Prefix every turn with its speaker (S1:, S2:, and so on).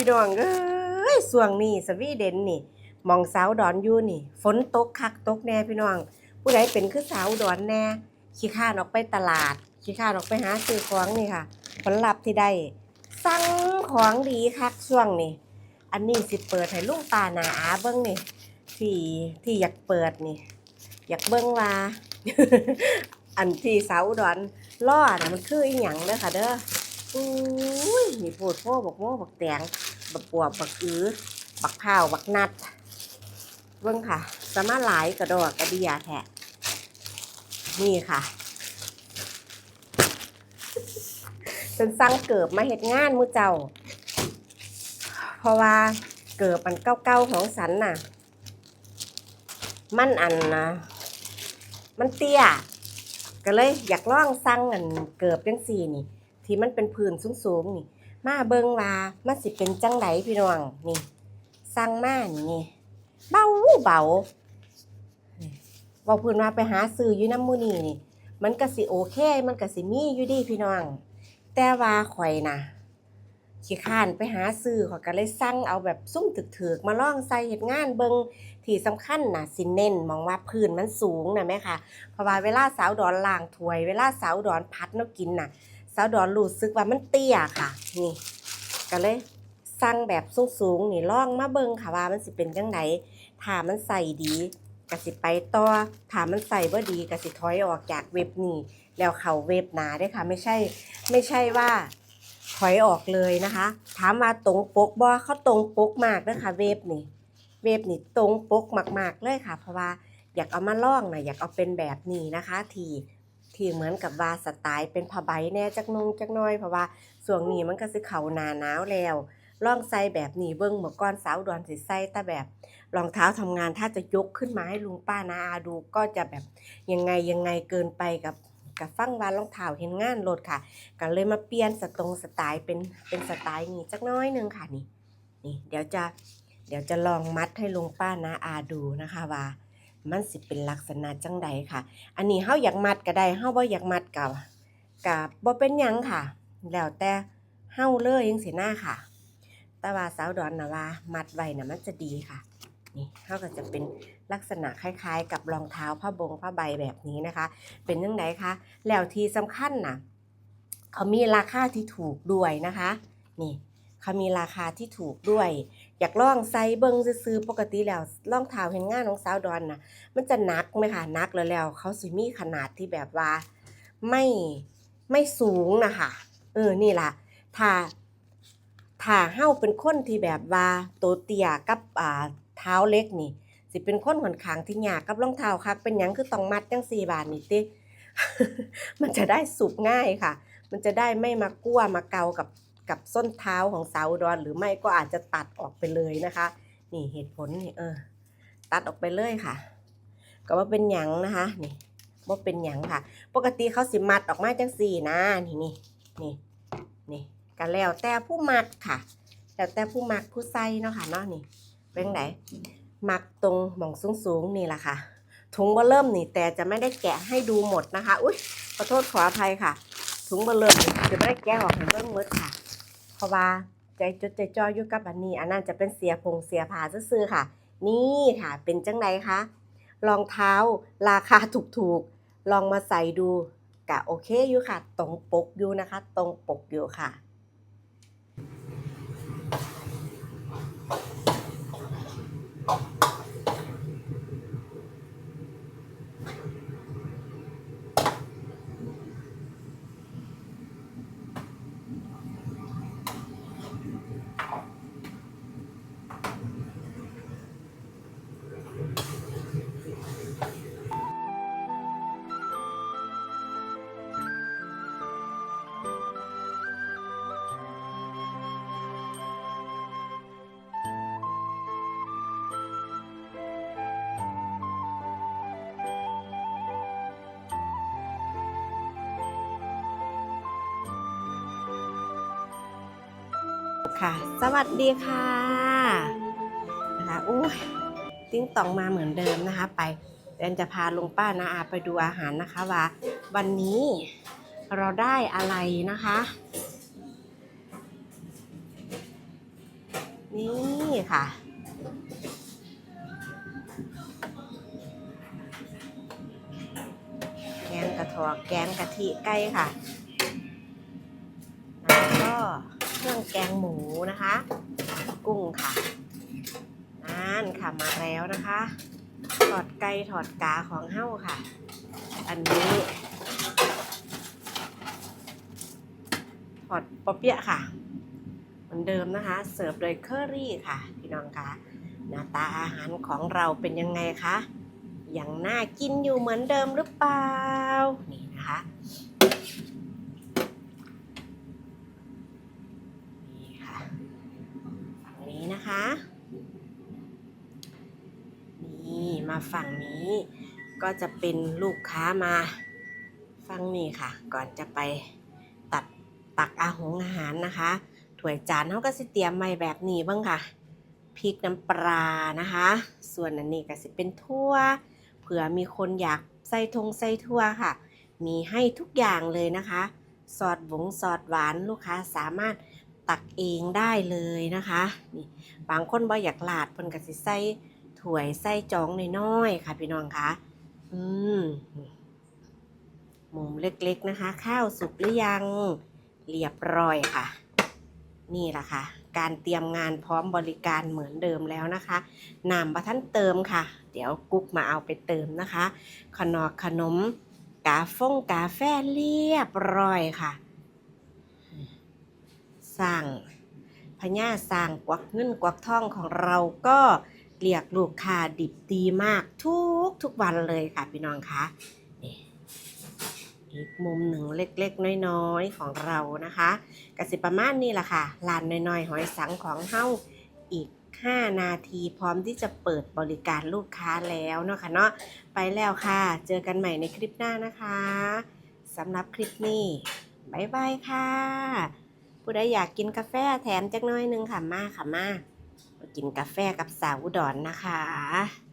S1: พี่น้องเอ้ยส่วงนี้สวีเดนนี่มองสาวดอนอยู่นี่ ฝนตกคักตกแน่พี่น้อง ผู้ใดเป็นคือสาวดอนแน่ขี้ข้านออกไปตลาดขี้ข้านออกไปหาซื้อของนี่ค่ะ ผลลัพธ์ที่ได้สั่งของดีคักช่วงนี้อันนี้สิเปิดให้ลุงตาหนาอาเบิ้งนี่ที่ที่อยากเปิดนี่ อยากเบิ้งว่า อันที่สาวดอนล่อน่ะมันคืออีหยังเด้อค่ะเด้อ อุ้ยนี่โพดโพบักโม่บักแตงบักปวบบักอื้อบักข้าวบักนัดเบิ้งค่ะ สามารถหลายกระดอกกระเดียแทะนี่ค่ะเป็นสั่งเกิบมาเฮ็ดงานหมูเจ้า เพราะว่าเกิบอันเก่าๆของสันน่ะ มันอันนะมันเตี้ย ก็เลยอยากล่องสั่งอันเกิบจังสี่นี่ ที่มันเป็นพื้นสูงๆนี่ มาเบิงว่ามันสิเป็นจังไดพี่น้องนี่สั่งมานี่นี่เบาเบานี่บอกเพื้นว่าไปหาซื้ออยู่น้ำมูนี่นี่ มันก็สิโอเค มันก็สิมีอยู่ดีพี่น้อง แต่ว่าข่อยนะขี้ข้านไปหาซื้อข่อยก็เลยสั่งเอาแบบซุ่มถึกๆ มาล่องใส่เฮ็ดงานเบิงที่สำคัญนะสิเน้นมองว่าพื้นมันสูงนะแม่ค่ะเพราะว่าเวลาสาวดอนล้างถวย เวลาสาวดอนพัดนาะกินน่ะาวดอนรู้สึกว่ามันเตี้ยค่ะ นี่ก็เลยสั่งแบบสูงๆนี่ลองมาเบิ่งค่ะว่ามันสิเป็นจังไดถ้ามันใส่ดีก็สิไปต่อถ้ามันใส่บ่ดีก็สิถอยออกจากเว็บนี้ แล้วเขาเว็บหนาเด้ค่ะ ไม่ใช่ ไม่ใช่ว่าถอยออกเลยนะคะ ถามว่าตรงปกบ่เขาตรงปกมากเด้อค่ะเว็บนี่ เว็บนี่ตรงปกมากๆเลยค่ะ เพราะว่าอยากเอามาลองนะอยากเอาเป็นแบบนี้นะคะ ที ที่เหมือนกับว่าสไตล์เป็นผ้าใบแน่จักนงจักน้อยเพราะว่าส่วงนี้มันก็สิเขาหนาหนาวแล้วลองใส่แบบนี้เบิ่งเมื่อก่อนสาวดอนสิใส่แต่แบบรองเท้าทำงานถ้าจะยกขึ้นมาให้ลุงป้านาอาดูก็จะแบบยังไงยังไงเกินไปกับกับฟังว่ารองเท้าเห็นงานโลดค่ะก็เลยมาเปลี่ยนสตรงสไตล์เป็นเป็นสไตล์นี้จักน้อยนึงค่ะนี่นี่เดี๋ยวจะเดี๋ยวจะลองมัดให้ลุงป้านาอาดูนะคะว่า มันสิเป็นลักษณะจังใดค่ะ อันนี้เฮาอยากมัดก็ได้เฮาบ่อยากมัดก็ก็บ่เป็นหยังค่ะ แล้วแต่เฮาเลยจังซี่นะค่ะ แต่ว่าสาวดอนนะว่ามัดไว้น่ะมันจะดีค่ะ นี่เฮาก็จะเป็นลักษณะคล้ายๆ กับรองเท้าผ้าบงผ้าใบแบบนี้นะคะ เป็นจังไดคะ แล้วที่สำคัญน่ะเขามีราคาที่ถูกด้วยนะคะ นี่ เขามีราคาที่ถูกด้วย อยากลองใส่เบิงซื้อปกติแล้วรองเท้าเห็นงานของสาวดอนนะมันจะหนักไหมคะหนักแล้วแล้ว เขาสิมีขนาดที่แบบว่าไม่ไม่สูงนะคะเออนี่ล่ะถ้าถ้าเฮาเป็นคนที่แบบว่าตัวเตี้ยกับอ่าเท้าเล็กนี่ สิเป็นคนค่อนข้างที่ยากกับรองเท้าคักเป็นหยังคือต้องมัดจังสี่บาทนี่ติมันจะได้สุบง่ายค่ะ มันจะได้ไม่มากั้วมาเกากับ กับส้นเท้าของสาวอุดอนหรือไม่ก็อาจจะตัดออกไปเลยนะคะ นี่เหตุผลนี่เออ ตัดออกไปเลยค่ะ ก็ว่าเป็นหยังนะคะ นี่ว่าเป็นหยังค่ะ ปกติเขาสิมัดออกมาจังสี่นะนี่นี่นี่นี่กันแล้วแต่ผู้มัดค่ะแล้วแต่ผู้มักผู้ใส่เนาะค่ะเนาะนี่เป็นไหนมักตรงหม่องสูงๆนี่แหละค่ะถุงเบอร์เริ่มนี่แต่จะไม่ได้แกะให้ดูหมดนะคะ อุ้ยขอโทษขออภัยค่ะ ถุงเบอร์เริ่มนี่จะไม่ได้แกะออกให้เบิ่งหมดค่ะ เพราะว่าใจจดใจจ่ออยู่กับอันนี้ อันนั้นจะเป็นเสียพงเสียผาซื่อค่ะ นี่ค่ะ เป็นจังไดคะรองเท้าราคาถูกๆ ลองมาใส่ดูกะโอเคอยู่ค่ะ ตรงปกอยู่นะคะ ตรงปกอยู่ค่ะ ค่ะ สวัสดีค่ะนะคะอู้ยติ้งตองมาเหมือนเดิมนะคะ ไปเรนจะพาลุงป้านาอาไปดูอาหารนะคะว่า วันนี้เราได้อะไรนะคะ นี่ค่ะแกงกระทอกแกงกะทิไก่ค่ะ แล้วก็ เครื่องแกงหมูนะคะ กุ้งค่ะนั่นค่ะมาแล้วนะคะถอดไก่ถอดกาของเฮ้าค่ะ อันนี้ถอดปอเปี๊ยะค่ะเหมือนเดิมนะคะ เสิร์ฟโดยเคอรี่ค่ะ พี่น้องคะหน้าตาอาหารของเราเป็นยังไงคะยังน่ากินอยู่เหมือนเดิมหรือเปล่านี่นะคะนี่ค่ะ ฝั่ง นะคะ นี่มาฝั่งนี้ก็จะเป็นลูกค้ามาฝั่งนี้ค่ะ ก่อนจะไปตัดตักอาหงอาหารนะคะถ้วยจานเขาก็สิเตรียมมาแบบนี้บ้างค่ะพริกน้ำปลานะคะ ส่วนอันนี้ก็สิเป็นทั่วเผื่อมีคนอยากใส่ทงใส่ทั่วค่ะ มีให้ทุกอย่างเลยนะคะซอสหวงซอสหวานลูกค้าสามารถ ตักเองได้เลยนะคะนี่บางคนบ่อยากลาดเพิ่นก็สิใส่ถ้วยใส่จองน้อยๆค่ะพี่น้องคะอืมมุมเล็กๆนะคะ ข้าวสุกหรือยังเรียบร้อยค่ะ นี่แหละค่ะ การเตรียมงานพร้อมบริการเหมือนเดิมแล้วนะคะน้ำบะท่านเติมค่ะ เดี๋ยวกุ๊กมาเอาไปเติมนะคะ ขนมขนม กาฟงกาแฟเรียบร้อยค่ะ สั่งพญาสั่งกวักเงินกวักทองของเราก็เรียกลูกค้าดิบดีมากทุกทุกวันเลยค่ะพี่น้องคะนี่อีกมุมหนึ่งเล็กๆ น้อยๆ ของเรานะคะกสิประมาณนี้แหละค่ะลานน้อยๆ หอยสังของเฮ้าอีก 5 นาทีพร้อมที่จะเปิดบริการลูกค้าแล้วเนาะค่ะเนาะไปแล้วค่ะ เจอกันใหม่ในคลิปหน้านะคะสำหรับคลิปนี้บายบายค่ะ ผู้ใดอยากกินกาแฟแถมจักหน้อยนึงค่ะมาค่ะมามากินกาแฟกับสาวอุดรนนะคะ